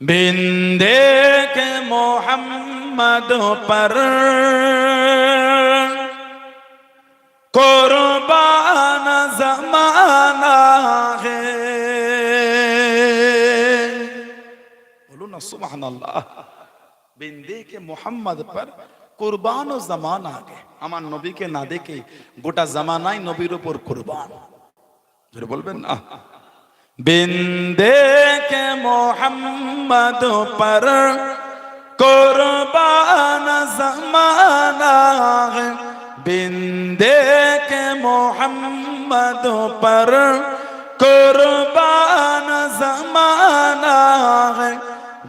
बिंदे के मोहम्मद पर कुर्बान जमाना है बोलो ना सुबहान अल्लाह বিন্দে কে মোহাম্মদ পর কুরবান ও জামান আগে আমার নবীকে না দেখে গোটা জামানাই নবীর উপর কুরবান জোরে বলবেন না बिंदे के मोहम्मद पर कुर्बान जमाना है बिंदे के मोहम्मद पर कुर्बान जमाना है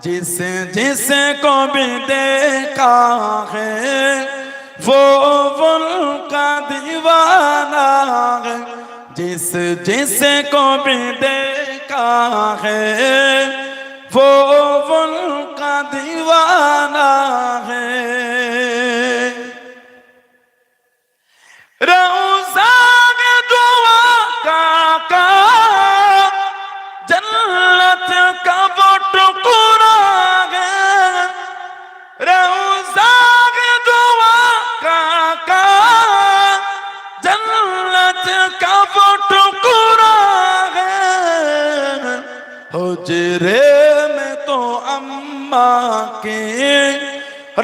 जिस जिस को भी देखा है वो उनका दीवाना है जिस जिस को भी देखा है हुजरे में तो अम्मा के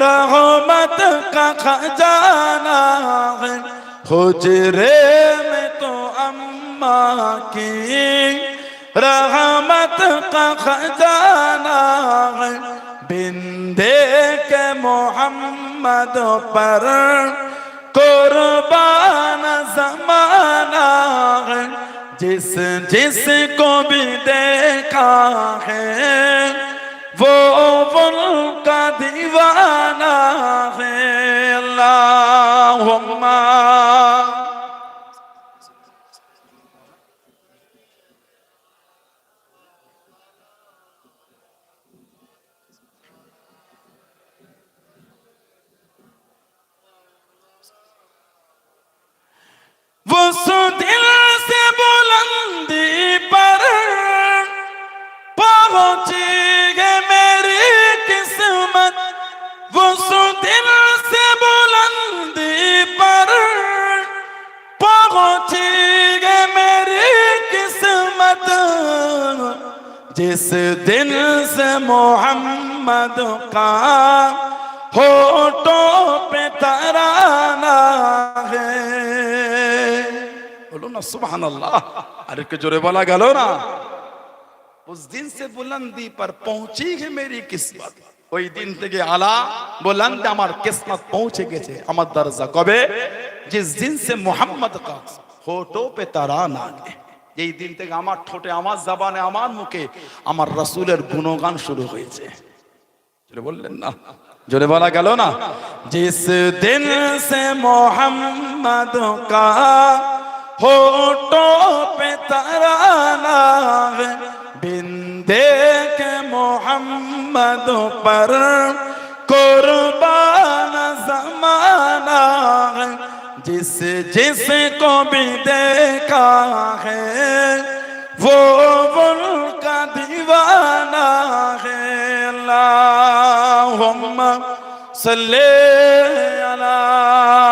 रहमत का खजाना है हुजरे में तो अम्मा की रहमत का खजाना है बिंदे के मोहम्मद पर कुर्बान जमाना है جس جس کو بھی دیکھا ہے وہ ان کا دیوانہ ہے جس دن سے محمد کا ہوٹوں پہ ترانہ ہے بولو نا سبحان اللہ ارے کے جرے بولا گلو نا اس دن سے بلندی پر پہنچی ہے میری قسمت ওই দিন থেকে আলা বলন্দে আমার কিসমত পৌঁছে গেছে আমার দরজা কবে জিস দিন সে মোহাম্মদ কা হোটো পে তারা না গে এই দিন থেকে আমার ঠোঁটে, আমার জাবানে, আমার মুখে আমার রাসুলের গুণগান শুরু হয়েছে। বললেন না? জোরে বলা গেল না? জিস দিন সে মোহাম্মদ কা হোটো পে তারানা বিন্দে কে মোহাম্মদ পর কোরবান জমানা। جس جس کو بھی دیکھا ہے وہ ملک کا دیوانہ ہے اللہم صلی اللہ